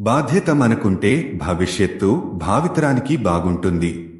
బాధ్యత మనకుంటే భవిష్యత్తు భావితరానికి బాగుంటుంది.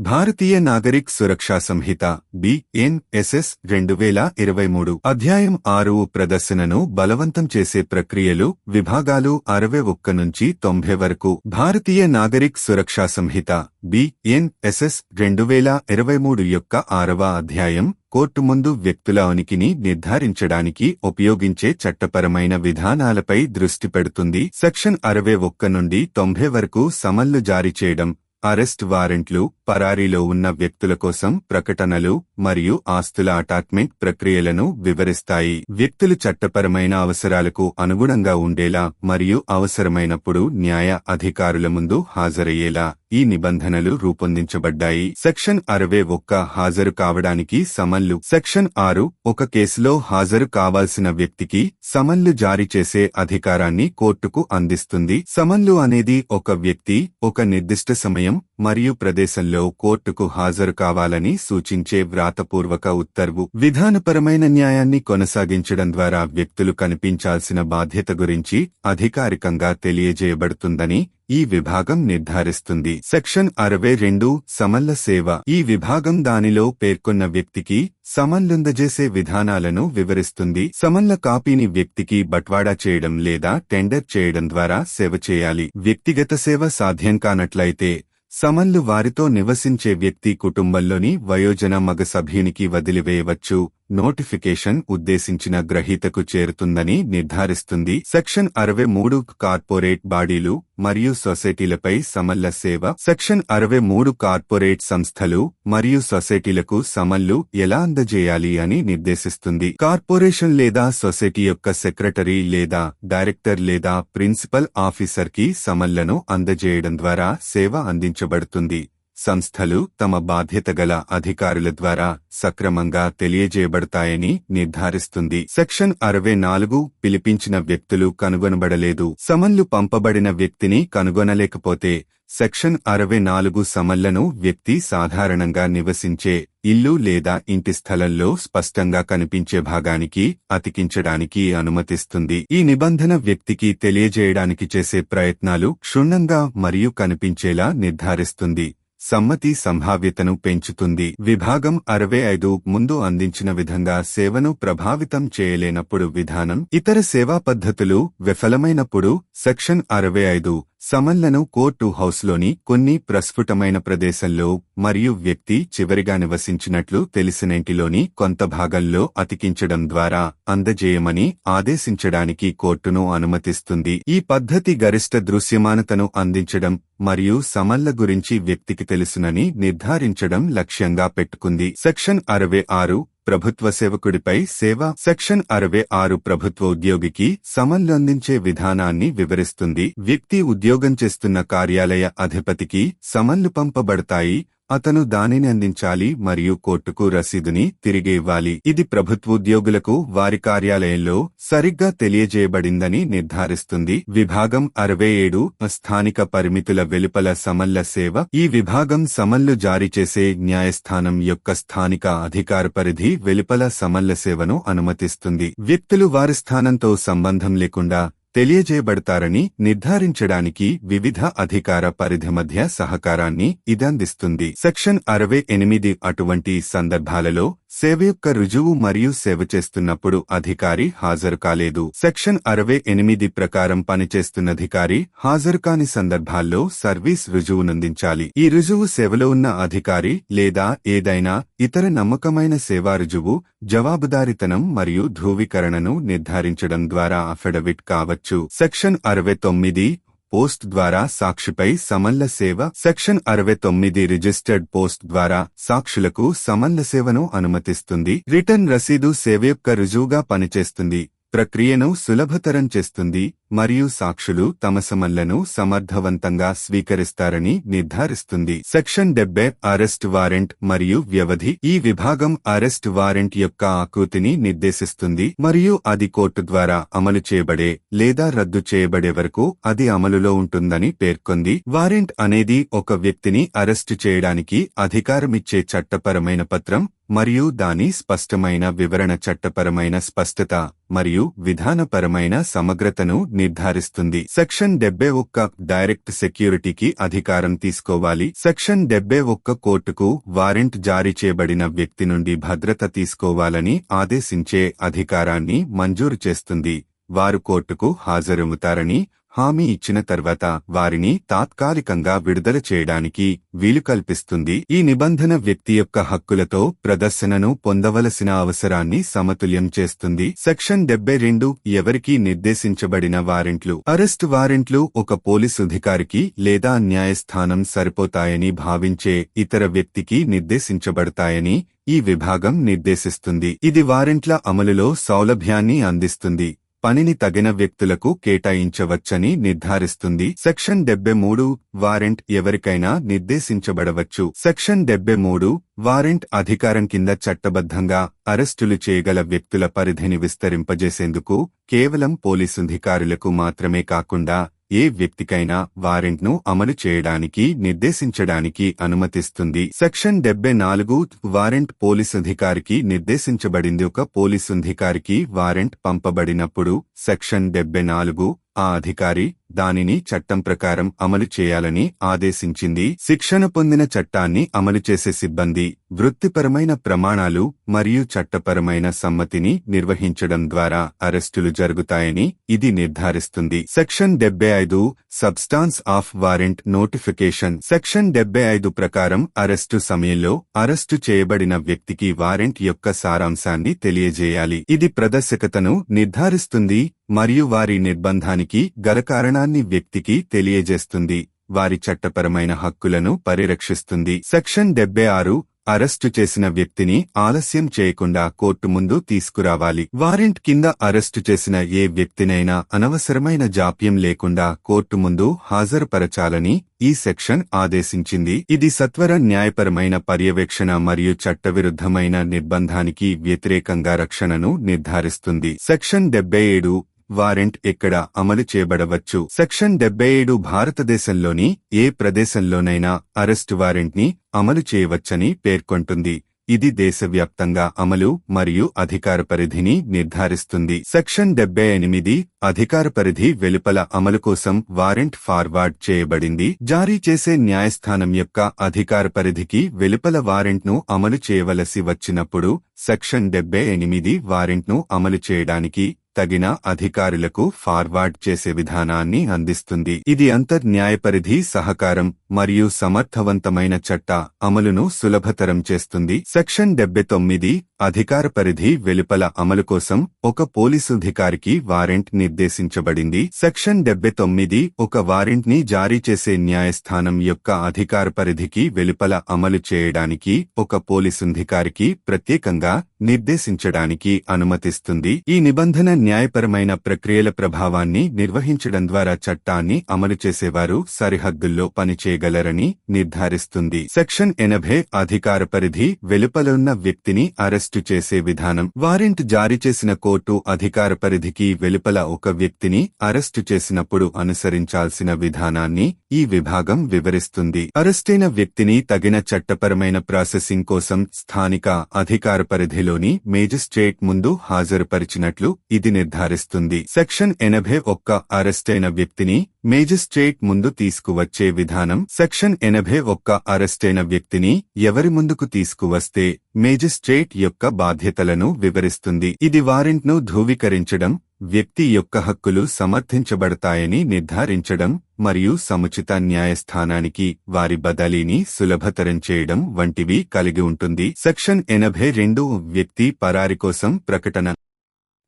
భారతీయ నాగరిక్ సురక్షా సంహిత బిఎన్ఎస్ఎస్ రెండు వేల ఇరవై మూడు అధ్యాయం ఆరు ప్రదర్శనను బలవంతం చేసే ప్రక్రియలు విభాగాలు అరవై ఒక్క నుంచి తొంభై వరకు భారతీయ నాగరిక్ సురక్షా సంహిత బిఎన్ఎస్ఎస్ రెండు వేల ఇరవై మూడు యొక్క ఆరవ అధ్యాయం కోర్టు ముందు వ్యక్తుల ఉనికిని నిర్ధారించడానికి ఉపయోగించే చట్టపరమైన విధానాలపై దృష్టి పెడుతుంది. సెక్షన్ అరవై ఒక్క నుండి తొంభై వరకు సమన్లు జారీ చేయడం అరెస్ట్ వారెంట్లు పరారీలో ఉన్న వ్యక్తుల కోసం ప్రకటనలు మరియు ఆస్తుల అటాచ్మెంట్ ప్రక్రియలను వివరిస్తాయి. వ్యక్తులు చట్టపరమైన అవసరాలకు అనుగుణంగా ఉండేలా మరియు అవసరమైనప్పుడు న్యాయ అధికారుల ముందు హాజరయ్యేలా ఈ నిబంధనలు రూపొందించబడ్డాయి. సెక్షన్ అరవై ఒక్క హాజరు కావడానికి సమన్లు. సెక్షన్ ఆరు ఒక కేసులో హాజరు కావాల్సిన వ్యక్తికి సమన్లు జారీ చేసే అధికారాన్ని కోర్టుకు అందిస్తుంది. సమన్లు అనేది ఒక వ్యక్తి ఒక నిర్దిష్ట సమయం మరియు ప్రదేశంలో కోర్టుకు హాజరు కావాలని సూచించే వ్రాతపూర్వక ఉత్తర్వు. విధానపరమైన న్యాయాన్ని కొనసాగించడం ద్వారా వ్యక్తులు కనిపించాల్సిన బాధ్యత గురించి అధికారికంగా తెలియజేయబడుతుందని ఈ విభాగం నిర్ధారిస్తుంది. సెక్షన్ అరవై రెండు సమన్ల సేవ. ఈ విభాగం దానిలో పేర్కొన్న వ్యక్తికి సమన్లుందజేసే విధానాలను వివరిస్తుంది. సమన్ల కాపీని వ్యక్తికి బట్వాడా చేయడం లేదా టెండర్ చేయడం ద్వారా సేవ చేయాలి. వ్యక్తిగత సేవ సాధ్యం కానట్లయితే సమన్లు వారితో నివసించే వ్యక్తి కుటుంబంలోని వయోజన మగ సభ్యునికి వదిలివేయవచ్చు. నోటిఫికేషన్ ఉద్దేశించిన గ్రహీతకు చేరుతుందని నిర్ధారిస్తుంది. సెక్షన్ అరవై మూడు కార్పొరేట్ బాడీలు మరియు సొసైటీలపై సమన్ల సేవ. సెక్షన్ అరవై మూడు కార్పొరేట్ సంస్థలు మరియు సొసైటీలకు సమన్లు ఎలా అందజేయాలి అని నిర్దేశిస్తుంది. కార్పొరేషన్ లేదా సొసైటీ యొక్క సెక్రటరీ లేదా డైరెక్టర్ లేదా ప్రిన్సిపల్ ఆఫీసర్కి సమన్లను అందజేయడం ద్వారా సేవ అందించబడుతుంది. సంస్థలు తమ బాధ్యత గల అధికారుల ద్వారా సక్రమంగా తెలియజేయబడతాయని నిర్ధారిస్తుంది. సెక్షన్ అరవై నాలుగు పిలిపించిన వ్యక్తులు కనుగొనబడలేదు. సమన్లు పంపబడిన వ్యక్తిని కనుగొనలేకపోతే సెక్షన్ అరవై నాలుగు సమన్లను వ్యక్తి సాధారణంగా నివసించే ఇల్లు లేదా ఇంటి స్థలంలో స్పష్టంగా కనిపించే భాగానికి అతికించడానికి అనుమతిస్తుంది. ఈ నిబంధన వ్యక్తికి తెలియజేయడానికి చేసే ప్రయత్నాలు క్షుణ్ణంగా మరియు కనిపించేలా నిర్ధారిస్తుంది. సమ్మతి సంభావ్యతను పెంచుతుంది. విభాగం అరవై ఐదు ముందు అందించిన విధంగా సేవను ప్రభావితం చేయలేనప్పుడు విధానం ఇతర సేవా పద్ధతులు విఫలమైనప్పుడు సెక్షన్ అరవై ఐదు సమన్లను కోర్టు హౌస్లోని కొన్ని ప్రస్ఫుటమైన ప్రదేశంలో మరియు వ్యక్తి చివరిగా నివసించినట్లు తెలిసినింటిలోని కొంత భాగంలో అతికించడం ద్వారా అందజేయమని ఆదేశించడానికి కోర్టును అనుమతిస్తుంది. ఈ పద్ధతి గరిష్ట దృశ్యమానతను అందించడం మరియు సమన్ల గురించి వ్యక్తికి తెలుసునని నిర్ధారించడం లక్ష్యంగా పెట్టుకుంది. సెక్షన్ అరవై ఆరు ప్రభుత్వ సేవకుడిపై సేవ సెక్షన్ అరవై ఆరు ప్రభుత్వ ఉద్యోగికి సమన్లు అందించే విధానాన్ని వివరిస్తుంది. వ్యక్తి ఉద్యోగం చేస్తున్న కార్యాలయ అధిపతికి సమన్లు పంపబడతాయి. అతను దానిని అందించాలి మరియు కోర్టుకు రసీదుని తిరిగి ఇవ్వాలి. ఇది ప్రభుత్వోద్యోగులకు వారి కార్యాలయంలో సరిగ్గా తెలియజేయబడిందని నిర్ధారిస్తుంది. విభాగం అరవై ఏడు స్థానిక పరిమితుల వెలుపల సమన్ల సేవ. ఈ విభాగం సమన్లు జారీ చేసే న్యాయస్థానం యొక్క స్థానిక అధికార పరిధి వెలుపల సమన్ల సేవను అనుమతిస్తుంది. వ్యక్తులు వారి స్థానంతో సంబంధం లేకుండా తెలియజేయబడతారని నిర్ధారించడానికి వివిధ అధికార పరిధి మధ్య సహకారాన్ని ఇదందిస్తుంది. సెక్షన్ అరవై ఎనిమిది అటువంటి సందర్భాలలో సేవ యొక్క రుజువు మరియు సేవ చేస్తున్నప్పుడు అధికారి హాజరు కాలేదు. సెక్షన్ అరవై ఎనిమిది ప్రకారం పనిచేస్తున్నధికారి హాజరు కాని సందర్భాల్లో సర్వీస్ రుజువునందించాలి ఈ రుజువు సేవలో ఉన్న అధికారి లేదా ఏదైనా ఇతర నమ్మకమైన సేవా రుజువు జవాబుదారితనం మరియు ధృవీకరణను నిర్ధారించడం ద్వారా అఫిడవిట్ కావచ్చు. సెక్షన్ అరవై తొమ్మిది పోస్ట్ ద్వారా సాక్షిపై సమన్ల సేవ. సెక్షన్ అరవై తొమ్మిది రిజిస్టర్డ్ పోస్ట్ ద్వారా సాక్షులకు సమన్ల సేవను అనుమతిస్తుంది. రిటర్న్ రసీదు సేవ యొక్క రుజువుగా పనిచేస్తుంది. ప్రక్రియను సులభతరం చేస్తుంది. మరియు సాక్షులు తమ సమన్లను సమర్థవంతంగా స్వీకరిస్తారని నిర్ధారిస్తుంది. సెక్షన్ డెబ్బై అరెస్ట్ వారెంట్ మరియు వ్యవధి. ఈ విభాగం అరెస్ట్ వారెంట్ యొక్క ఆకృతిని నిర్దేశిస్తుంది మరియు అది కోర్టు ద్వారా అమలు చేయబడే లేదా రద్దు చేయబడే వరకు అది అమలులో ఉంటుందని పేర్కొంది. వారెంట్ అనేది ఒక వ్యక్తిని అరెస్టు చేయడానికి అధికారమిచ్చే చట్టపరమైన పత్రం మరియు దాని స్పష్టమైన వివరణ చట్టపరమైన స్పష్టత మరియు విధానపరమైన సమగ్రతను నిర్ధారిస్తుంది. సెక్షన్ డెబ్బై ఒక్క డైరెక్ట్ సెక్యూరిటీకి అధికారం తీసుకోవాలి. సెక్షన్ డెబ్బై ఒక్క కోర్టుకు వారెంట్ జారీ చేయబడిన వ్యక్తి నుండి భద్రత తీసుకోవాలని ఆదేశించే అధికారాన్ని మంజూరు చేస్తుంది. వారు కోర్టుకు హాజరవుతారని హామీ ఇచ్చిన తర్వాత వారిని తాత్కాలికంగా విడుదల చేయడానికి వీలు కల్పిస్తుంది. ఈ నిబంధన వ్యక్తి యొక్క హక్కులతో ప్రదర్శనను పొందవలసిన అవసరాన్ని సమతుల్యం చేస్తుంది. సెక్షన్ డెబ్బై రెండు ఎవరికీ నిర్దేశించబడిన వారెంట్లు. అరెస్ట్ వారెంట్లు ఒక పోలీసు అధికారికి లేదా న్యాయస్థానం సరిపోతాయని భావించే ఇతర వ్యక్తికి నిర్దేశించబడతాయని ఈ విభాగం నిర్దేశిస్తుంది. ఇది వారెంట్ల అమలులో సౌలభ్యాన్ని అందిస్తుంది. పనిని తగిన వ్యక్తులకు కేటాయించవచ్చని నిర్ధారిస్తుంది. సెక్షన్ డెబ్బై మూడు వారెంట్ ఎవరికైనా నిర్దేశించబడవచ్చు. సెక్షన్ డెబ్బై మూడు వారెంట్ అధికారం కింద చట్టబద్ధంగా అరెస్టులు చేయగల వ్యక్తుల పరిధిని విస్తరింపజేసేందుకు కేవలం పోలీసుధికారులకు మాత్రమే కాకుండా ఏ వ్యక్తికైనా వారెంట్ను అమలు చేయడానికి నిర్దేశించడానికి అనుమతిస్తుంది. సెక్షన్ డెబ్బై నాలుగు వారెంట్ పోలీసు అధికారికి నిర్దేశించబడింది. ఒక పోలీసు అధికారికి వారెంట్ పంపబడినప్పుడు సెక్షన్ డెబ్బై నాలుగు ఆ అధికారి దానిని చట్టం ప్రకారం అమలు చేయాలని ఆదేశించింది. శిక్షణ పొందిన చట్టాన్ని అమలు చేసే సిబ్బంది వృత్తిపరమైన ప్రమాణాలు మరియు చట్టపరమైన సమ్మతిని నిర్వహించడం ద్వారా అరెస్టులు జరుగుతాయని ఇది నిర్ధారిస్తుంది. సెక్షన్ డెబ్బై ఐదు substance of warrant notification. Section డెబ్బై ఐదు ప్రకారం అరెస్టు సమయంలో అరెస్టు చేయబడిన వ్యక్తికి వారెంట్ యొక్క సారాంశాన్ని తెలియజేయాలి. ఇది ప్రదర్శకతను నిర్ధారిస్తుంది. మరియు వారి నిర్బంధానికి గలకారణాన్ని వ్యక్తికి తెలియజేస్తుంది. వారి చట్టపరమైన హక్కులను పరిరక్షిస్తుంది. సెక్షన్ డెబ్బై ఆరు అరెస్టు చేసిన వ్యక్తిని ఆలస్యం చేయకుండా కోర్టు ముందు తీసుకురావాలి. వారెంట్ కింద అరెస్టు చేసిన ఏ వ్యక్తినైనా అనవసరమైన జాప్యం లేకుండా కోర్టు ముందు హాజరుపరచాలని ఈ సెక్షన్ ఆదేశించింది. ఇది సత్వర న్యాయపరమైన పర్యవేక్షణ మరియు చట్టవిరుద్ధమైన నిర్బంధానికి వ్యతిరేకంగా రక్షణను నిర్ధారిస్తుంది. సెక్షన్ డెబ్బై ఏడు వారెంట్ ఎక్కడ అమలు చేయబడవచ్చు. సెక్షన్ డెబ్బై ఏడు భారతదేశంలోని ఏ ప్రదేశంలోనైనా అరెస్టు వారెంట్ని అమలు చేయవచ్చని పేర్కొంటుంది. ఇది దేశవ్యాప్తంగా అమలు మరియు అధికార పరిధిని నిర్ధారిస్తుంది. సెక్షన్ డెబ్బై ఎనిమిది అధికార పరిధి వెలుపల అమలు కోసం వారెంట్ ఫార్వర్డ్ చేయబడింది. జారీ చేసే న్యాయస్థానం యొక్క అధికార పరిధికి వెలుపల వారెంట్ను అమలు చేయవలసి వచ్చినప్పుడు సెక్షన్ డెబ్బై ఎనిమిది వారెంట్ను అమలు చేయడానికి తగిన అధికారులకు ఫార్వర్డ్ చేసే విధానాన్ని అందిస్తుంది. ఇది అంతర్ న్యాయపరిధి సహకారం మరియు సమర్థవంతమైన చట్ట అమలును సులభతరం చేస్తుంది. సెక్షన్ డెబ్బై తొమ్మిది అధికార పరిధి వెలుపల అమలు కోసం ఒక పోలీసు అధికారికి వారెంట్ నిర్దేశించబడింది. సెక్షన్ డెబ్బై తొమ్మిది ఒక వారెంట్ని జారీ చేసే న్యాయస్థానం యొక్క అధికార పరిధికి వెలుపల అమలు చేయడానికి ఒక పోలీసు అధికారికి ప్రత్యేకంగా నిర్దేశించడానికి అనుమతిస్తుంది. ఈ నిబంధన న్యాయపరమైన ప్రక్రియల ప్రభావాన్ని నిర్వహించడం ద్వారా చట్టాన్ని అమలు చేసేవారు సరిహద్దుల్లో పనిచేయగలరని నిర్ధారిస్తుంది. సెక్షన్ ఎనభై అధికార పరిధి వెలుపలున్న వ్యక్తిని అరెస్టు చేసే విధానం. వారెంట్ జారీ చేసిన కోర్టు అధికార పరిధికి వెలుపల ఒక వ్యక్తిని అరెస్టు చేసినప్పుడు అనుసరించాల్సిన విధానాన్ని ఈ విభాగం వివరిస్తుంది. అరెస్టైన వ్యక్తిని తగిన చట్టపరమైన ప్రాసెసింగ్ కోసం స్థానిక అధికార పరిధిలోని మేజిస్ట్రేట్ ముందు హాజరుపరిచినట్లు ఇది నిర్ధారిస్తుంది. సెక్షన్ ఎనభై ఒక్క అరెస్టైన వ్యక్తిని మేజిస్ట్రేట్ ముందు తీసుకువచ్చే విధానం సెక్షన్ ఎనభై ఒక్క అరెస్టైన వ్యక్తిని ఎవరి ముందుకు తీసుకువస్తే మేజిస్ట్రేట్ యొక్క బాధ్యతలను వివరిస్తుంది. ఇది వారెంట్ను ధృవీకరించడం వ్యక్తి యొక్క హక్కులు సమర్థించబడతాయని నిర్ధారించడం మరియు సముచిత న్యాయస్థానానికి వారి బదలీని సులభతరం చేయడం వంటివి కలిగి ఉంటుంది. సెక్షన్ ఎనభై రెండు వ్యక్తి పరారి కోసం ప్రకటన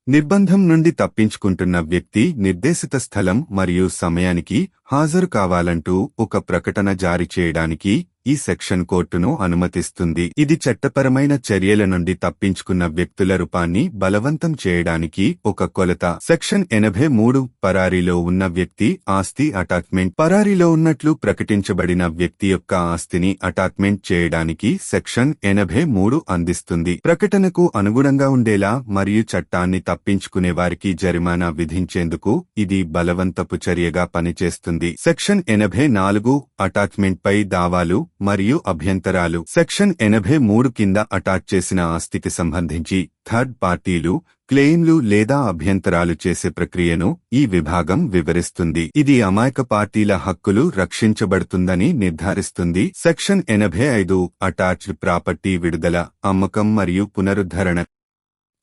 నిర్బంధం నుండి తప్పించుకుంటున్న వ్యక్తి నిర్దేశిత స్థలం మరియు సమయానికి హాజరు కావాలంటూ ఒక ప్రకటన జారీ చేయడానికి ఈ సెక్షన్ కోర్టును అనుమతిస్తుంది. ఇది చట్టపరమైన చర్యల నుండి తప్పించుకున్న వ్యక్తుల రూపాన్ని బలవంతం చేయడానికి ఒక కొలత. సెక్షన్ ఎనభై మూడు పరారీలో ఉన్న వ్యక్తి ఆస్తి అటాచ్మెంట్ పరారీలో ఉన్నట్లు ప్రకటించబడిన వ్యక్తి యొక్క ఆస్తిని అటాచ్మెంట్ చేయడానికి సెక్షన్ ఎనభై మూడు అందిస్తుంది. ప్రకటనకు అనుగుణంగా ఉండేలా మరియు చట్టాన్ని తప్పించుకునే వారికి జరిమానా విధించేందుకు ఇది బలవంతపు చర్యగా పనిచేస్తుంది. సెక్షన్ ఎనభై నాలుగు అటాచ్మెంట్ పై దావాలు మరియు అభ్యంతరాలు. సెక్షన్ ఎనభై మూడు కింద అటాచ్ చేసిన ఆస్తికి సంబంధించి థర్డ్ పార్టీలు క్లెయిమ్లు లేదా అభ్యంతరాలు చేసే ప్రక్రియను ఈ విభాగం వివరిస్తుంది. ఇది అమాయక పార్టీల హక్కులు రక్షించబడుతుందని నిర్ధారిస్తుంది. సెక్షన్ ఎనభై ఐదు అటాచ్డ్ ప్రాపర్టీ విడుదల అమ్మకం మరియు పునరుద్ధరణ.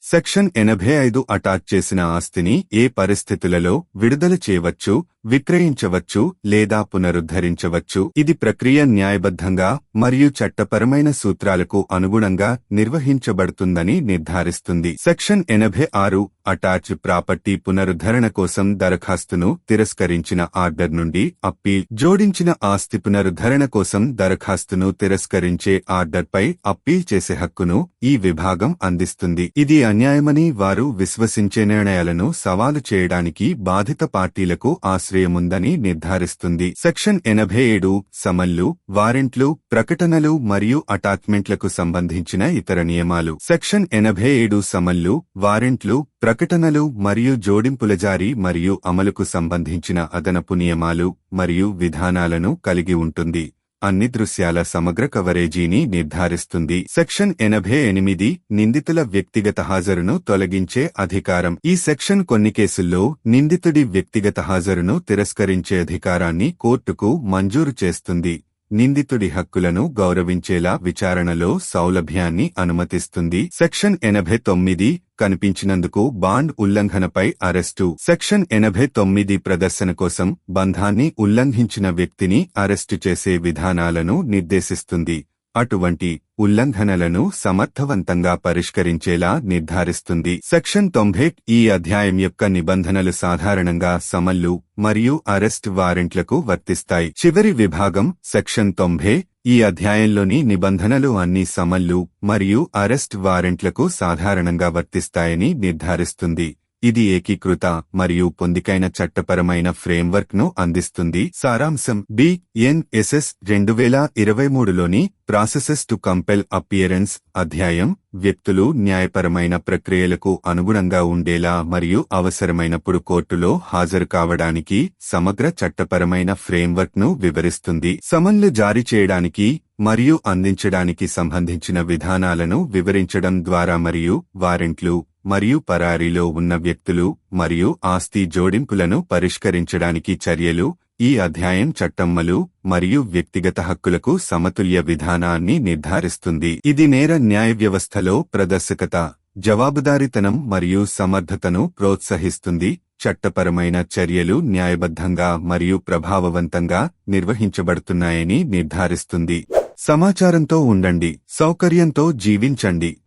సెక్షన్ ఎనభై ఐదు అటాచ్ చేసిన ఆస్తిని ఏ పరిస్థితులలో విడుదల చేయవచ్చు? విక్రయించవచ్చు లేదా పునరుద్ధరించవచ్చు. ఇది ప్రక్రియ న్యాయబద్ధంగా మరియు చట్టపరమైన సూత్రాలకు అనుగుణంగా నిర్వహించబడుతుందని నిర్ధారిస్తుంది. సెక్షన్ ఎనభై ఆరు అటాచ్ ప్రాపర్టీ పునరుద్ధరణ కోసం దరఖాస్తును తిరస్కరించిన ఆర్డర్ నుండి అప్పీల్. జోడించిన ఆస్తి పునరుద్ధరణ కోసం దరఖాస్తును తిరస్కరించే ఆర్డర్పై అప్పీల్ చేసే హక్కును ఈ విభాగం అందిస్తుంది. ఇది అన్యాయమని వారు విశ్వసించే నిర్ణయాలను సవాలు చేయడానికి బాధిత పార్టీలకు ఆశ్రయముందని నిర్ధారిస్తుంది. సెక్షన్ ఎనభై ఏడు సమన్లు వారెంట్లు ప్రకటనలు మరియు అటాచ్మెంట్లకు సంబంధించిన ఇతర నియమాలు. సెక్షన్ ఎనభై ఏడు సమన్లు వారెంట్లు ప్రకటనలు మరియు జోడింపుల జారీ మరియు అమలుకు సంబంధించిన అదనపు నియమాలు మరియు విధానాలను కలిగి ఉంటుంది. అన్ని దృశ్యాల సమగ్ర కవరేజీని నిర్ధారిస్తుంది. సెక్షన్ ఎనభై ఎనిమిది నిందితుల వ్యక్తిగత హాజరును తొలగించే అధికారం. ఈ సెక్షన్ కొన్ని కేసుల్లో నిందితుడి వ్యక్తిగత హాజరును తిరస్కరించే అధికారాన్ని కోర్టుకు మంజూరు చేస్తుంది. నిందితుడి హక్కులను గౌరవించేలా విచారణలో సౌలభ్యాన్ని అనుమతిస్తుంది. సెక్షన్ ఎనభై తొమ్మిది కనిపించినందుకు బాండ్ ఉల్లంఘనపై అరెస్టు. సెక్షన్ ఎనభై తొమ్మిది ప్రదర్శన కోసం బంధాన్ని ఉల్లంఘించిన వ్యక్తిని అరెస్టు చేసే విధానాలను నిర్దేశిస్తుంది. అటువంటి ఉల్లంఘనలను సమర్థవంతంగా పరిష్కరించేలా నిర్ధారిస్తుంది. సెక్షన్ తొంభై ఈ అధ్యాయం యొక్క నిబంధనలు సాధారణంగా సమల్లు మరియు అరెస్ట్ వారెంట్లకు వర్తిస్తాయి. చివరి విభాగం సెక్షన్ తొంభై ఈ అధ్యాయంలోని నిబంధనలు అన్ని సమల్లు మరియు అరెస్ట్ వారెంట్లకు సాధారణంగా వర్తిస్తాయని నిర్ధారిస్తుంది. ఇది ఏకీకృత మరియు పొందికైన చట్టపరమైన ఫ్రేమ్వర్క్ను అందిస్తుంది. సారాంశం బిఎన్ఎస్ఎస్ రెండు వేల ఇరవై మూడులోని ప్రాసెసెస్ టు కంపెల్ అపియరెన్స్ అధ్యాయం వ్యక్తులు న్యాయపరమైన ప్రక్రియలకు అనుగుణంగా ఉండేలా మరియు అవసరమైనప్పుడు కోర్టులో హాజరు కావడానికి సమగ్ర చట్టపరమైన ఫ్రేమ్వర్క్ను వివరిస్తుంది. సమన్లు జారీ చేయడానికి మరియు అందించడానికి సంబంధించిన విధానాలను వివరించడం ద్వారా మరియు వారెంట్లు మరియు పరారీలో ఉన్న వ్యక్తులు మరియు ఆస్తి జోడింపులను పరిష్కరించడానికి చర్యలు ఈ అధ్యాయం చట్టమ్మలు మరియు వ్యక్తిగత హక్కులకు సమతుల్య విధానాన్ని నిర్ధారిస్తుంది. ఇది నేర న్యాయ వ్యవస్థలో ప్రదర్శకత జవాబుదారితనం మరియు సమర్థతను ప్రోత్సహిస్తుంది. చట్టపరమైన చర్యలు న్యాయబద్ధంగా మరియు ప్రభావవంతంగా నిర్వహించబడుతున్నాయని నిర్ధారిస్తుంది. సమాచారంతో ఉండండి సౌకర్యంతో జీవించండి.